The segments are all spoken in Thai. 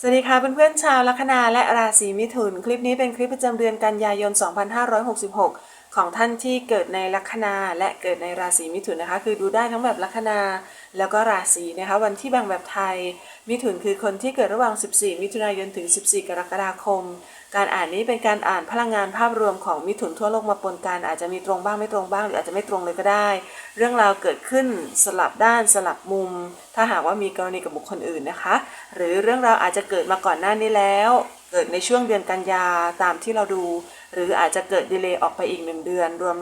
สวัสดีค่ะเพื่อนๆชาวลัคนาและราศีมิถุน คลิปนี้เป็นคลิปประจำเดือนกันยายน 2566 ของท่านที่เกิดในลัคนาและเกิดในราศีมิถุนนะคะ คือดูได้ทั้งแบบลัคนาแล้วก็ราศีนะคะ วันที่แบ่งแบบไทย มิถุนคือคนที่เกิดระหว่าง 14 มิถุนายนถึง 14 กรกฎาคม การอ่านนี้เป็นการอ่านพลังงานภาพรวมของมิถุนทั่วโลกมาปนกันอาจจะมีตรงบ้างไม่ตรงบ้างหรืออาจจะไม่ตรงเลยก็ได้ เรื่องราวเกิดขึ้นสลับด้านสลับมุม ถ้าหากว่ามีกรณีกับบุคคลอื่นนะคะ หรือเรื่องราวอาจจะเกิดมาก่อนหน้านี้แล้ว เกิดในช่วงเดือนกันยาตามที่เราดู หรืออาจจะเกิดดีเลย์ออกไปอีกหนึ่งเดือน รวม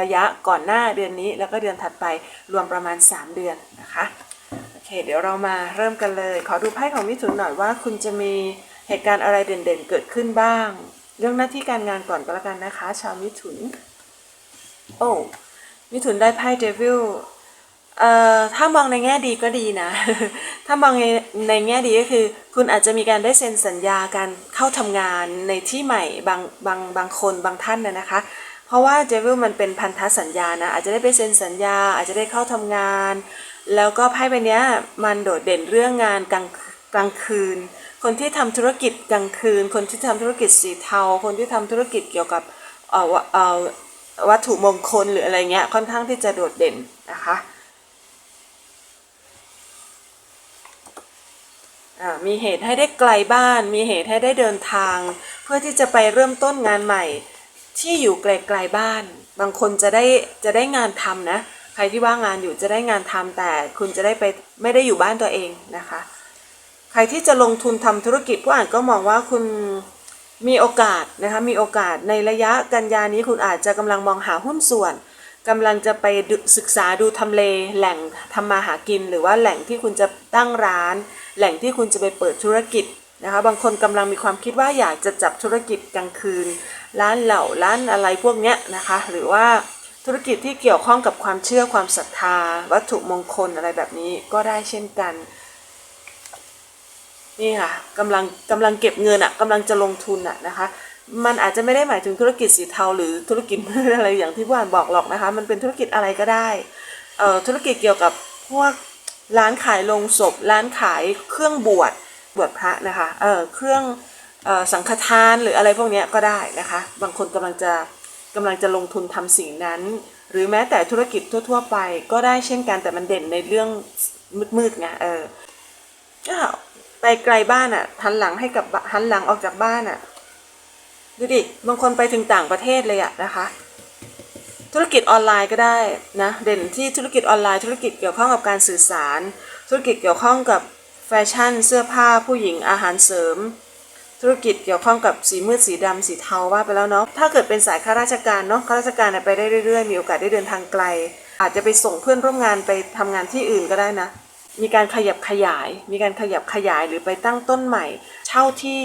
ระยะก่อนหน้าเดือนนี้ แล้วก็เดือนถัดไปรวมประมาณ 3 เดือนนะคะโอเคเดี๋ยวเรามาเริ่มกันเลย ขอดูไพ่ของมิถุนหน่อยว่าคุณจะมี เหตุการณ์อะไรเด่นๆ เกิดขึ้นบ้าง เรื่องหน้าที่การงานก่อนก็แล้วกันนะคะ ชาวมิถุน โอ้มิถุนได้ไพ่เดวิลเอ่อถ้ามองในแง่ดีก็ดีนะ ถ้ามองในในแง่ดีก็คือ คุณอาจจะมีการได้เซ็นสัญญาการเข้าทำงานในที่ใหม่บางบางบางคนบางท่านนะนะคะ เพราะว่าเดวิลมันเป็นพันธสัญญานะ อาจจะได้ไปเซ็นสัญญา อาจจะได้เข้าทำงาน แล้วก็ไพ่ใบนี้มันโดดเด่นเรื่องงานกลางกลางคืน คนที่ทำธุรกิจกลางคืน คนที่ทำธุรกิจสีเทา คนที่ทำธุรกิจเกี่ยวกับวัตถุมงคลหรืออะไรเงี้ยค่อนข้างที่จะโดดเด่นนะคะมีเหตุให้ได้ไกลบ้าน มีเหตุให้ได้เดินทาง เพื่อที่จะไปเริ่มต้นงานใหม่ ที่อยู่ไกลๆบ้าน บางคนจะได้จะได้งานทำนะ ใครที่ว่างงานอยู่จะได้งานทำแต่คุณจะได้ไปไม่ได้อยู่บ้านตัวเองนะคะ ใครที่จะลงทุนทำธุรกิจผู้อ่านก็มองว่าคุณมีโอกาสนะคะมีโอกาสในระยะกันยานี้คุณอาจจะกำลังมองหาหุ้นส่วนกำลังจะไปศึกษาดูทำเลแหล่งทำมาหากิน หรือว่าแหล่งที่คุณจะตั้งร้าน แหล่งที่คุณจะไปเปิดธุรกิจนะคะบางคนกำลังมีความคิดว่าอยากจะจับธุรกิจกลางคืน ร้านเหล่าร้านอะไรพวกเนี้ยนะคะ หรือว่าธุรกิจที่เกี่ยวข้องกับความเชื่อความศรัทธา วัตถุมงคลอะไรแบบนี้ก็ได้เช่นกัน นี่ค่ะกำลังกำลังเก็บเงินอะกำลังจะลงทุนอะนะคะ มันอาจจะไม่ได้หมายถึงธุรกิจสีเทาหรือธุรกิจอะไรอย่างที่ผู้อ่านบอกหรอกนะคะ มันเป็นธุรกิจอะไรก็ได้เอ่อธุรกิจเกี่ยวกับพวกร้านขายลงศพ ร้านขายเครื่องบวชบวชพระนะคะเออเครื่องเอ่อสังฆทานหรืออะไรพวกนี้ก็ได้นะคะ บางคนกำลังจะกำลังจะลงทุนทำสิ่งนั้น หรือแม้แต่ธุรกิจทั่ว ๆ ไปก็ได้เช่นกันแต่มันเด่นในเรื่องมืดๆไงเออ ไปไกลบ้านอะหันหลังให้กับหันหลังออกจากบ้านอะ ดูดิบางคนไปถึงต่างประเทศเลยอะนะคะ ธุรกิจออนไลน์ก็ได้นะเด่นที่ธุรกิจออนไลน์ธุรกิจเกี่ยวข้องกับการสื่อสาร ธุรกิจเกี่ยวข้องกับแฟชั่น เสื้อผ้าผู้หญิงอาหารเสริม ธุรกิจเกี่ยวข้องกับสีมืดสีดำสีเทาว่าไปแล้วเนาะถ้าเกิดเป็นสายข้าราชการเนาะข้าราชการไปได้เรื่อยๆมีโอกาสได้เดินทางไกล อาจจะไปส่งเพื่อนร่วมงานไปทำงานที่อื่นก็ได้นะ มีการขยับขยาย มีการขยับขยายหรือไปตั้งต้นใหม่ เช่าที่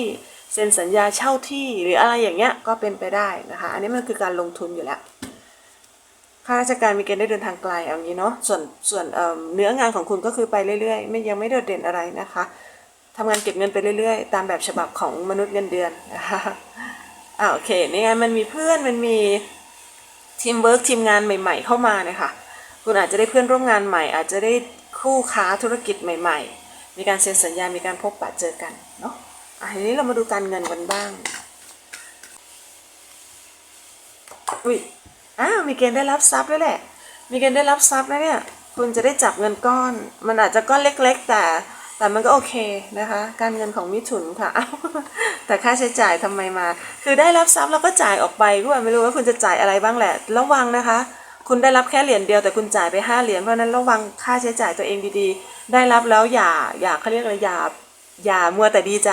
เซ็นสัญญาเช่าที่หรืออะไรอย่างเงี้ยก็เป็นไปได้นะคะ อันนี้มันคือการลงทุนอยู่แล้วข้าราชการมีเกณฑ์ได้เดินทางไกลเอางี้เนาะส่วนส่วนเอ่อเนื้องานของคุณก็คือไปเรื่อยๆ ไม่ยังไม่โดดเด่นอะไรนะคะทำงานเก็บเงินไปเรื่อยๆ ตามแบบฉบับของมนุษย์เงินเดือนนะคะอ่าโอเคนี่ไงมันมีเพื่อนมันมีทีมเวิร์กทีมงานใหม่ ๆ เข้ามาเนี่ยค่ะคุณอาจจะได้เพื่อนร่วมงานใหม่ อาจจะได้ คู่ค้าธุรกิจใหม่ ๆ มีการเซ็นสัญญา มีการพบปะเจอกันเนาะอะทีนี้เรามาดูการเงินกันบ้างอุ้ยอ้าวมีเกณฑ์ได้รับทรัพย์ด้วยแหละ มีเกณฑ์ได้รับทรัพย์นะเนี่ย คุณจะได้จับเงินก้อน มันอาจจะก้อนเล็ก ๆ แต่แต่มันก็โอเคนะคะ การเงินของมิถุนค่ะอ้าแต่ค่าใช้จ่ายทำไมมา คือได้รับทรัพย์แล้วก็จ่ายออกไปก็ไม่รู้ว่าคุณจะจ่ายอะไรบ้างแหละ ระวังนะคะ คุณได้รับแค่เหรียญเดียวแต่คุณจ่ายไปห้าเหรียญเพราะนั้นระวังค่าใช้จ่ายตัวเองดีๆ ได้รับแล้วอย่าอย่าเขาเรียกอะไรอย่าอย่ามัวแต่ดีใจ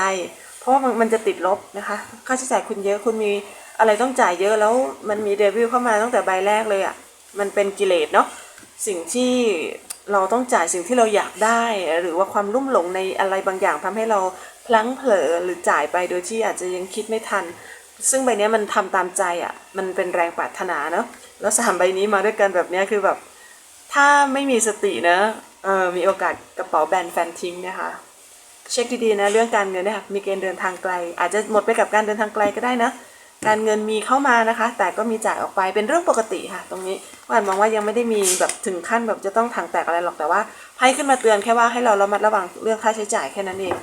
เพราะมันมันจะติดลบนะคะ ค่าใช้จ่ายคุณเยอะคุณมีอะไรต้องจ่ายเยอะแล้วมันมีเดวิลเข้ามาตั้งแต่ใบแรกเลยอะ่ะมันเป็นกิเลสเนาะสิ่งที่เราต้องจ่ายสิ่งที่เราอยากได้ หรือว่าความลุ่มหลงในอะไรบางอย่างทำให้เราพลั้งเผลอหรือจ่ายไปโดยที่อาจจะยังคิดไม่ทัน ซึ่งใบนี้มันทำตามใจอะ่ะมันเป็นแรงปรารถนาเนาะ แล้วสามใบนี้มาด้วยกันแบบนี้คือแบบ ถ้าไม่มีสตินะเออมีโอกาสกระเป๋าแบนแฟนทิ้งนะคะเช็คดีๆนะเรื่องการเงินนี่ยค่ะมีเกณฑ์เดินทางไกล อาจจะหมดไปกับการเดินทางไกลก็ได้นะ การเงินมีเข้ามานะคะ แต่ก็มีจ่ายออกไปเป็นเรื่องปกติค่ะ ตรงนี้ว่านมองว่ายังไม่ได้มีแบบถึงขั้นแบบจะต้องถังแตกอะไรหรอกแต่ว่าไพ่ขึ้นมาเตือนแค่ว่าให้เราระมัดระวังเรื่องค่าใช้จ่ายแค่นั้นเอง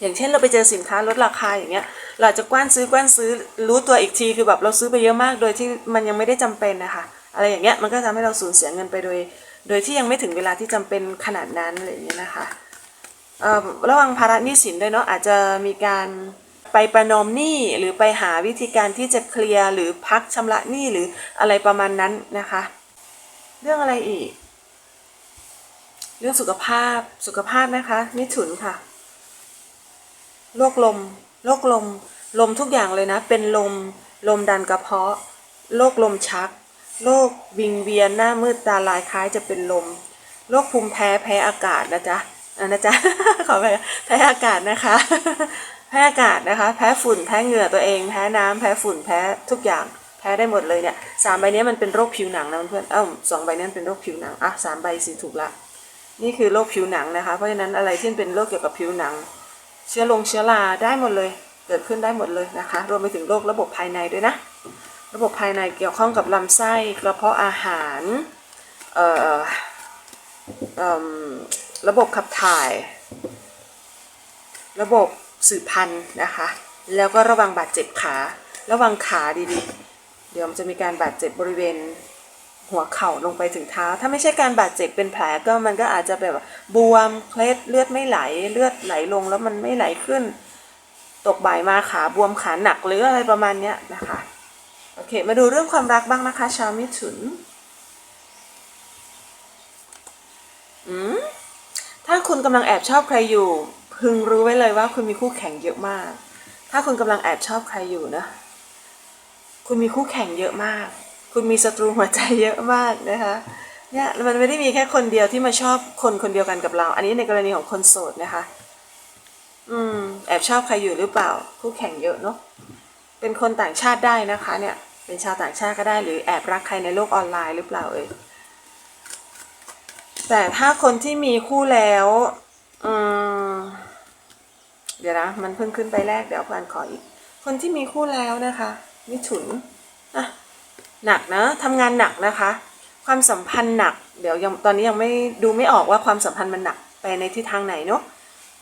อย่างเช่นเราไปเจอสินค้าลดราคาอย่างเงี้ย เราจะกว้านซื้อกว้านซื้อรู้ตัวอีกทีคือแบบเราซื้อไปเยอะมาก โดยที่มันยังไม่ได้จำเป็นนะคะอะไรอย่างเงี้ยมันก็ทำให้เราสูญเสียเงินไปโดย โดยที่ยังไม่ถึงเวลาที่จำเป็นขนาดนั้นอะไรอย่างเงี้ยนะคะระวังภาระหนี้สินด้วยเนาะอาจจะมีการไปประนอมหนี้หรือไปหาวิธีการที่จะเคลียร์หรือพักชำระหนี้หรืออะไรประมาณนั้นนะคะ เรื่องอะไรอีก เรื่องสุขภาพสุขภาพนะคะมิถุนค่ะโรคลม โรคลมลมทุกอย่างเลยนะ เป็นลมลมดันกระเพาะโรคลมชักโรควิงเวียนหน้ามืดตาลายคล้ายจะเป็นลมโรคภูมิแพ้แพ้อากาศนะจ๊ะอะนะจ๊ะขอไปแพ้อากาศนะคะ แพ้อากาศนะคะ แพ้ฝุ่นแพ้เหงื่อตัวเอง แพ้น้ำแพ้ฝุ่นแพ้ทุกอย่างแพ้ได้หมดเลยเนี่ยสามใบนี้มันเป็นโรคผิวหนังนะเพื่อนเอ้าสองใบนั้นเป็นโรคผิวหนังอะสามใบสิถูกละนี่คือโรคผิวหนังนะคะ เพราะฉะนั้นอะไรที่เป็นโรคเกี่ยวกับผิวหนัง เชื้อลงเชื้อราได้หมดเลย เกิดขึ้นได้หมดเลยนะคะ รวมไปถึงโรคระบบภายในด้วยนะ ระบบภายในเกี่ยวข้องกับลำไส้กระเพาะอาหารระบบขับถ่าย ระบบสืบพันธุ์นะคะ แล้วก็ระวังบาดเจ็บขา ระวังขาดีๆ เดี๋ยวมันจะมีการบาดเจ็บบริเวณ หัวเข่าลงไปถึงเท้า ถ้าไม่ใช่การบาดเจ็บเป็นแผลก็มันก็อาจจะแบบบวมเคล็ดเลือดไม่ไหลเลือดไหลลงแล้วมันไม่ไหลขึ้น ตกบ่ายมาขาบวมขาหนักหรืออะไรประมาณเนี้ยนะคะโอเค มาดูเรื่องความรักบ้างนะคะ ชาวมิถุนอืมถ้าคุณกำลังแอบชอบใครอยู่ พึงรู้ไว้เลยว่าคุณมีคู่แข่งเยอะมาก ถ้าคุณกำลังแอบชอบใครอยู่นะ คุณมีคู่แข่งเยอะมาก คุณมีศัตรูหัวใจเยอะมากนะคะเนี่ยมันไม่ได้มีแค่คนเดียวที่มาชอบคนคนเดียวกันกับเรา อันนี้ในกรณีของคนโสดนะคะ อืม แอบชอบใครอยู่หรือเปล่า คู่แข่งเยอะเนาะเป็นคนต่างชาติได้นะคะเนี่ย เป็นชาวต่างชาติก็ได้หรือแอบรักใครในโลกออนไลน์หรือเปล่าเอ่ยแต่ถ้าคนที่มีคู่แล้วอืมเดี๋ยวนะมันเพิ่งขึ้นไปแรกเดี๋ยวพานขออีก คนที่มีคู่แล้วนะคะมิถุนอะ หนักนะทำงานหนักนะคะ ความสัมพันธ์หนัก เดี๋ยวยังตอนนี้ยังไม่ดูไม่ออกว่าความสัมพันธ์มันหนักไปในทิศทางไหนเนาะ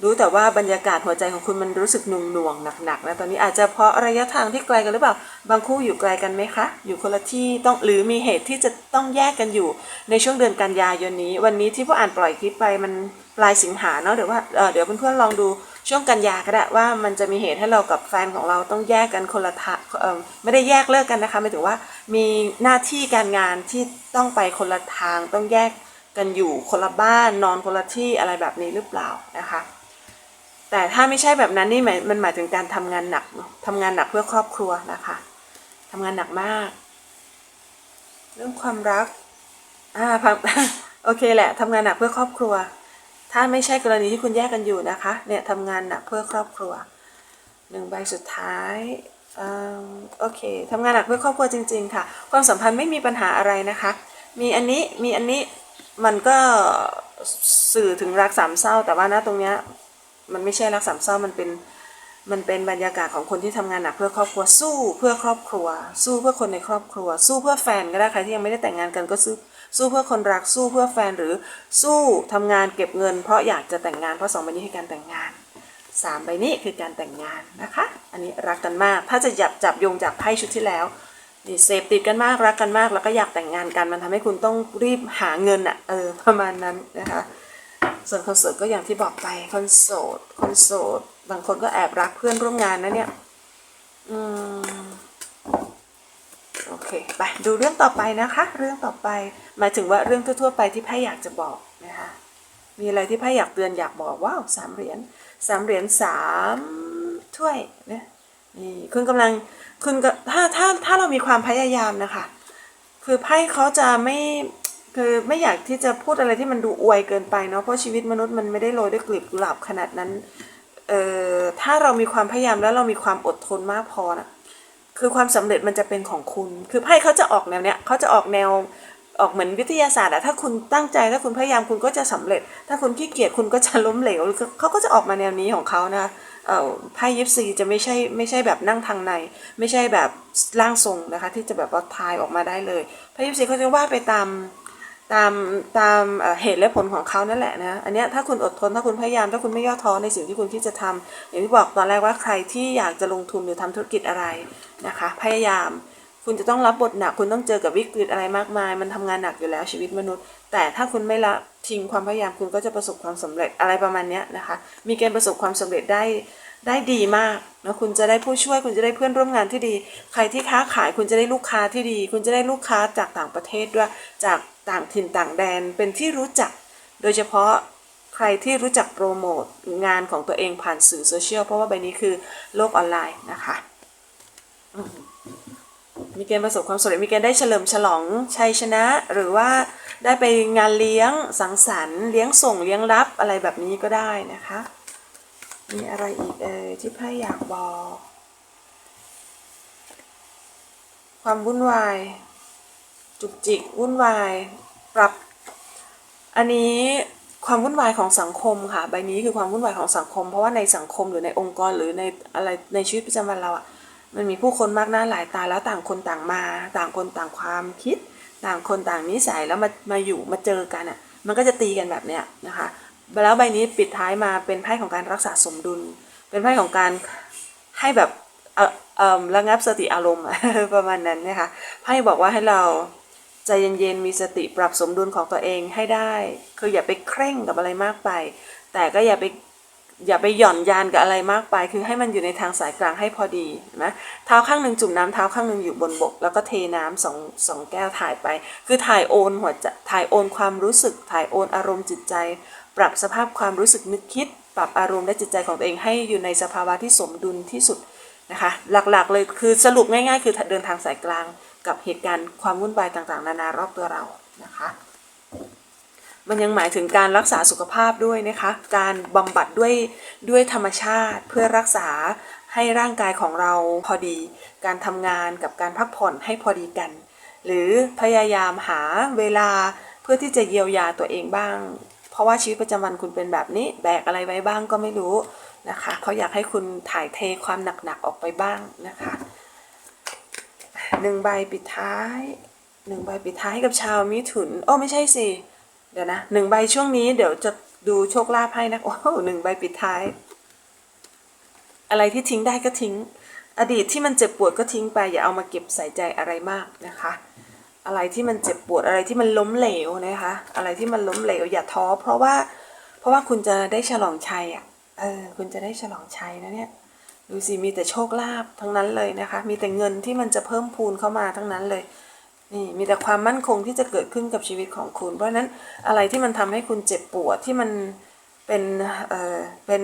รู้แต่ว่าบรรยากาศหัวใจของคุณมันรู้สึกหน่วงหน่วงหนักๆนะตอนนี้อาจจะเพราะระยะทางที่ไกลกันหรือเปล่า บางคู่อยู่ไกลกันไหมคะ อยู่คนละที่ต้องหรือมีเหตุที่จะต้องแยกกันอยู่ในช่วงเดือนกันยายนนี้ วันนี้ที่พวกอ่านปล่อยคลิปไปมันปลายสิงหาเนาะเดี๋ยวว่าเออเดี๋ยวเพื่อนๆลองดู ช่วงกันยาก็ได้ว่ามันจะมีเหตุให้เรากับแฟนของเราต้องแยกกันคนละทางไม่ได้แยกเลิกกันนะคะหมายถึงว่ามีหน้าที่การงานที่ต้องไปคนละทางต้องแยกกันอยู่คนละบ้านนอนคนละที่อะไรแบบนี้หรือเปล่านะคะ แต่ถ้าไม่ใช่แบบนั้นนี่หมายมันหมายถึงการทำงานหนักเนอะทำงานหนักเพื่อครอบครัวนะคะทำงานหนักมาก เรื่องความรักอ่าโอเคแหละทำงานหนักเพื่อครอบครัว ถ้าไม่ใช่กรณีที่คุณแยกกันอยู่นะคะ เนี่ยทำงานหนักเพื่อครอบครัวหนึ่งใบสุดท้ายอืมโอเคทำงานหนักเพื่อครอบครัวจริง ๆ ค่ะ ความสัมพันธ์ไม่มีปัญหาอะไรนะคะ มีอันนี้มีอันนี้มันก็สื่อถึงรักสามเศร้า แต่ว่าณตรงเนี้ยมันไม่ใช่รักสามเศร้ามันเป็นมันเป็นบรรยากาศของคนที่ทำงานหนักเพื่อครอบครัวสู้เพื่อครอบครัว สู้เพื่อคนในครอบครัว สู้เพื่อแฟนก็ได้ใครที่ยังไม่ได้แต่งงานกันก็สู้ สู้เพื่อคนรักสู้เพื่อแฟนหรือสู้ทำงานเก็บเงิน เพราะอยากจะแต่งงานเพราะสองใบนี้คือการแต่งงานสามใบนี้คือการแต่งงานนะคะ อันนี้รักกันมาก ถ้าจะจับจับโยงจากไพ่ชุดที่แล้วเสพติดกันมากรักกันมากแล้วก็อยากแต่งงานกันมันทำให้คุณต้องรีบหาเงินอะเออประมาณนั้นนะคะส่วนคนโสดก็อย่างที่บอกไปคนโสดคนโสดบางคนก็แอบรักเพื่อนร่วมงานนะเนี่ย อืม โอเคไปดูเรื่องต่อไปนะคะ เรื่องต่อไปหมายถึงว่าเรื่องทั่วๆไปที่ไพ่อยากจะบอกนะคะมีอะไรที่ไพ่อยากเตือนอยากบอกว้าวสามเหรียญสามเหรียญสามถ้วยนะนี่คุณกำลังคุณก็ถ้าถ้าถ้าเรามีความพยายามนะคะ คือไพ่เขาจะไม่คือไม่อยากที่จะพูดอะไรที่มันดูอวยเกินไปเนาะเพราะชีวิตมนุษย์มันไม่ได้โรยด้วยกลีบกุหลาบขนาดนั้นเอ่อถ้าเรามีความพยายามแล้วเรามีความอดทนมากพอนะ คือความสำเร็จมันจะเป็นของคุณ คือไพ่เขาจะออกแนวเนี้ยเขาจะออกแนวออกเหมือนวิทยาศาสตร์อะถ้าคุณตั้งใจถ้าคุณพยายามคุณก็จะสำเร็จ ถ้าคุณขี้เกียจคุณก็จะล้มเหลวเขาก็จะออกมาแนวนี้ของเขานะเอ่อไพ่ยิปซีจะไม่ใช่ไม่ใช่แบบนั่งทางใน ไม่ใช่แบบร่างทรงนะคะ ที่จะแบบว่าทายออกมาได้เลยไพ่ยิปซีเขาจะว่าไปตาม ตามตามเหตุและผลของเขานั่นแหละนะ อันนี้ถ้าคุณอดทนถ้าคุณพยายามถ้าคุณไม่ย่อท้อในสิ่งที่คุณคิดจะทำอย่างที่บอกตอนแรกว่าใครที่อยากจะลงทุนหรือทำธุรกิจอะไรนะคะ พยายาม คุณจะต้องรับบทหนัก คุณต้องเจอกับวิกฤตอะไรมากมาย มันทำงานหนักอยู่แล้วชีวิตมนุษย์ แต่ถ้าคุณไม่ละทิ้งความพยายามคุณก็จะประสบความสำเร็จอะไรประมาณนี้นะคะ มีเกณฑ์ประสบความสำเร็จได้ ได้ดีมากนะคุณจะได้ผู้ช่วยคุณจะได้เพื่อนร่วมงานที่ดี ใครที่ค้าขายคุณจะได้ลูกค้าที่ดี คุณจะได้ลูกค้าจากต่างประเทศด้วยจากต่างถิ่นต่างแดนเป็นที่รู้จัก โดยเฉพาะใครที่รู้จักโปรโมทงานของตัวเองผ่านสื่อโซเชียลเพราะว่าใบนี้คือโลกออนไลน์นะคะ มีเกณฑ์ประสบความสำเร็จมีเกณฑ์ได้เฉลิมฉลองชัยชนะ หรือว่าได้ไปงานเลี้ยงสังสรรค์เลี้ยงส่งเลี้ยงรับอะไรแบบนี้ก็ได้นะคะ มีอะไรอีกเอ่ยที่ไพ่อยากบอก ความวุ่นวาย จุกจิกวุ่นวาย ปรับ อันนี้ความวุ่นวายของสังคมค่ะ ใบนี้คือความวุ่นวายของสังคม เพราะว่าในสังคมหรือในองค์กรหรือในอะไรในชีวิตประจำวันเราอะมันมีผู้คนมากหน้าหลายตาแล้วต่างคนต่างมา ต่างคนต่างความคิด ต่างคนต่างนิสัยแล้วมามาอยู่มาเจอกันอะ มันก็จะตีกันแบบเนี้ยนะคะ แล้วใบนี้ปิดท้ายมาเป็นไพ่ของการรักษาสมดุล เป็นไพ่ของการให้แบบเออเออระงับสติอารมณ์ ประมาณนั้นนะคะไพ่บอกว่าให้เราใจเย็นๆมีสติปรับสมดุลของตัวเองให้ได้ คืออย่าไปเคร่งกับอะไรมากไป แต่ก็อย่าไปอย่าไปหย่อนยานกับอะไรมากไป คือให้มันอยู่ในทางสายกลางให้พอดีนไหมเท้าข้างหนึ่งจุ่มน้ำเท้าข้างหนึ่งอยู่บนบก แล้วก็เทน้ำสองสองแก้วถ่ายไป คือถ่ายโอนหัวใจถ่ายโอนความรู้สึกถ่ายโอนอารมณ์จิตใจ ปรับสภาพความรู้สึกนึกคิด ปรับอารมณ์และจิตใจของตัวเองให้อยู่ในสภาวะที่สมดุลที่สุดนะคะ หลักๆเลยคือสรุปง่าย ๆ คือเดินทางสายกลางกับเหตุการณ์ความวุ่นวายต่างๆ นานารอบตัวเรานะคะ มันยังหมายถึงการรักษาสุขภาพด้วยนะคะ การบำบัดด้วยด้วยธรรมชาติเพื่อรักษาให้ร่างกายของเราพอดี การทำงานกับการพักผ่อนให้พอดีกัน หรือพยายามหาเวลาเพื่อที่จะเยียวยาตัวเองบ้าง เพราะว่าชีวิตประจำวันคุณเป็นแบบนี้แบกอะไรไว้บ้างก็ไม่รู้นะคะเขาอยากให้คุณถ่ายเทความหนักๆออกไปบ้างนะคะหนึ่งใบปิดท้ายหนึ่งใบปิดท้ายให้กับชาวมิถุน โอ้ไม่ใช่สิ เดี๋ยวนะหนึ่งใบช่วงนี้เดี๋ยวจะดูโชคลาภให้นะ โอ้หนึ่งใบปิดท้าย อะไรที่ทิ้งได้ก็ทิ้ง อดีตที่มันเจ็บปวดก็ทิ้งไป อย่าเอามาเก็บใส่ใจอะไรมากนะคะ อะไรที่มันเจ็บปวดอะไรที่มันล้มเหลวนะคะ อะไรที่มันล้มเหลวอย่าท้อ เพราะว่าเพราะว่าคุณจะได้ฉลองชัยอะเออคุณจะได้ฉลองชัยนะเนี่ยดูสิมีแต่โชคลาภทั้งนั้นเลยนะคะ มีแต่เงินที่มันจะเพิ่มพูนเข้ามาทั้งนั้นเลยนี่มีแต่ความมั่นคงที่จะเกิดขึ้นกับชีวิตของคุณ เพราะฉะนั้นอะไรที่มันทำให้คุณเจ็บปวดที่มันเป็นเออเป็น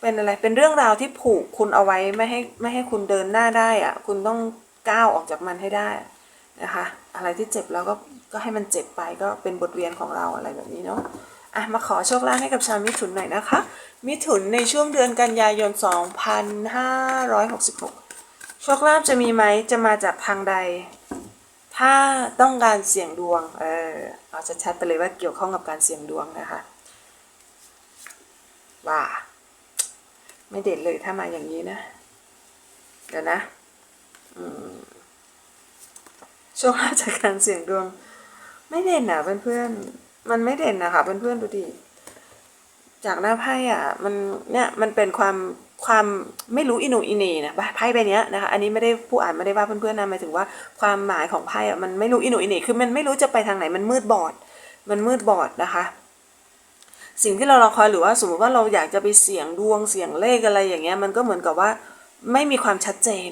เป็นอะไรเป็นเรื่องราวที่ผูกคุณเอาไว้ไม่ให้ไม่ให้คุณเดินหน้าได้อะคุณต้องก้าวออกจากมันให้ได้ นะคะ อะไรที่เจ็บแล้วก็ก็ให้มันเจ็บไปก็เป็นบทเรียนของเราอะไรแบบนี้เนาะอะมาขอโชคลาภให้กับชาวมิถุนหน่อยนะคะ มิถุนในช่วงเดือนกันยายน 2566 โชคลาภจะมีไหมจะมาจากทางใด ถ้าต้องการเสี่ยงดวง เออเอาชัดๆไปเลยว่าเกี่ยวข้องกับการเสี่ยงดวงนะคะว่าไม่เด็ดเลยถ้ามาอย่างนี้นะ เดี๋ยวนะ อืม โชคลาภจากการเสี่ยงดวง ไม่เด่นอะเพื่อนๆ มันไม่เด่นนะคะเพื่อนๆดูดิจากหน้าไพ่อะมันเนี่ยมันเป็นความความไม่รู้อินูอินีนะไพ่ใบเนี้ยนะคะอันนี้ไม่ได้ผู้อ่านไม่ได้ว่าเพื่อนๆนะหมายถึงว่าความหมายของไพ่อะมันไม่รู้อินูอินีคือมันไม่รู้จะไปทางไหนมันมืดบอด มันมืดบอดนะคะ สิ่งที่เรารอคอยหรือว่าสมมติว่าเราอยากจะไปเสี่ยงดวงเสี่ยงเลขอะไรอย่างเงี้ยมันก็เหมือนกับว่าไม่มีความชัดเจน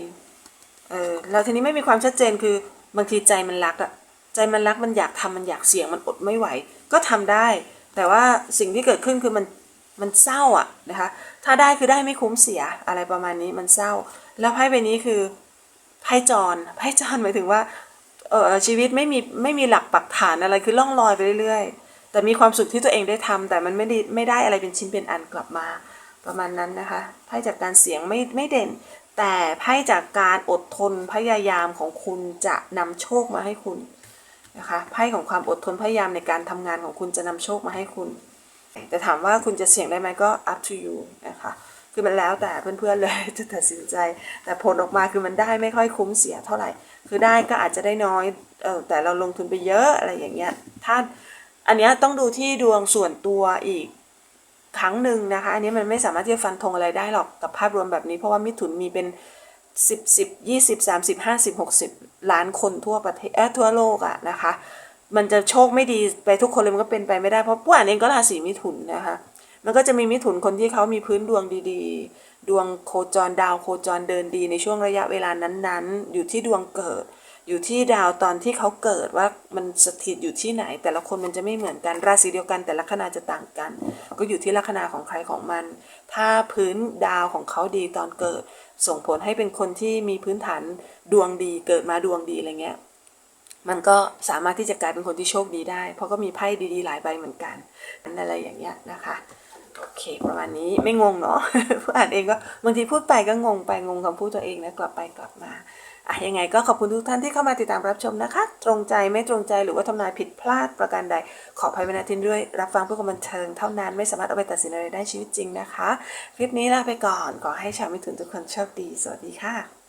เออแล้วทีนี้ไม่มีความชัดเจนคือ บางทีใจมันรักอะใจมันรักมันอยากทำมันอยากเสี่ยงมันอดไม่ไหว ก็ทำได้ แต่ว่าสิ่งที่เกิดขึ้นคือมันมันเศร้าอะนะคะถ้าได้คือได้ไม่คุ้มเสียอะไรประมาณนี้มันเศร้า แล้วไพ่ใบนี้คือไพ่จรไพ่จรหมายถึงว่าเออชีวิตไม่มีไม่มีหลักปักฐานอะไรคือล่องลอยไปเรื่อยๆ แต่มีความสุขที่ตัวเองได้ทำแต่มันไม่ได้ไม่ได้อะไรเป็นชิ้นเป็นอันกลับมาประมาณนั้นนะคะไพ่จากการเสียงไม่ไม่เด่น แต่ไพ่จากการอดทนพยายามของคุณจะนำโชคมาให้คุณนะคะไพ่ของความอดทนพยายามในการทำงานของคุณจะนำโชคมาให้คุณ แต่ถามว่าคุณจะเสี่ยงได้ไหมก็ up to you นะคะคือมันแล้วแต่เพื่อนๆเลยจะตัดสินใจ แต่ผลออกมาคือมันได้ไม่ค่อยคุ้มเสียเท่าไหร่ คือได้ก็อาจจะได้น้อยเออแต่เราลงทุนไปเยอะอะไรอย่างเงี้ยถ้าอันเนี้ยต้องดูที่ดวงส่วนตัวอีก ครั้งหนึ่งนะคะ อันนี้มันไม่สามารถที่จะฟันธงอะไรได้หรอกกับภาพรวมแบบนี้ เพราะว่ามิถุนมีเป็นสิบสิบยี่สิบสามสิบห้าสิบหกสิบล้านคนทั่วประเทศเอ้อทั่วโลกอะนะคะ มันจะโชคไม่ดีไปทุกคนเลยมันก็เป็นไปไม่ได้เพราะผู้อ่านเองก็ราศีมิถุนนะคะ มันก็จะมีมิถุนคนที่เขามีพื้นดวงดีๆ ดวงโคจรดาวโคจรเดินดีในช่วงระยะเวลานั้นๆ อยู่ที่ดวงเกิด อยู่ที่ดาวตอนที่เขาเกิดว่ามันสถิตอยู่ที่ไหน แต่ละคนมันจะไม่เหมือนกันราศีเดียวกัน แต่ลัคนาจะต่างกัน ก็อยู่ที่ลัคนาของใครของมัน ถ้าพื้นดาวของเขาดีตอนเกิด ส่งผลให้เป็นคนที่มีพื้นฐานดวงดีเกิดมาดวงดีอะไรเงี้ยมันก็สามารถที่จะกลายเป็นคนที่โชคดีได้ เพราะก็มีไพ่ดีๆ หลายใบเหมือนกันอะไรอย่างเงี้ยนะคะโอเค ประมาณนี้ไม่งงเนาะผู้อ่านเองก็บางทีพูดไปก็งงไปงงคำพูดตัวเองนะกลับไปกลับมา อะยังไงก็ขอบคุณทุกท่านที่เข้ามาติดตามรับชมนะคะ ตรงใจไม่ตรงใจหรือว่าทำนายผิดพลาดประการใด ขออภัยไว้ณทินด้วย รับฟังเพื่อความบันเทิงเท่านั้นไม่สามารถเอาไปตัดสินอะไรได้ชีวิตจริงนะคะ คลิปนี้ลาไปก่อนขอให้ชาวมิถุนทุกคนโชคดี สวัสดีค่ะ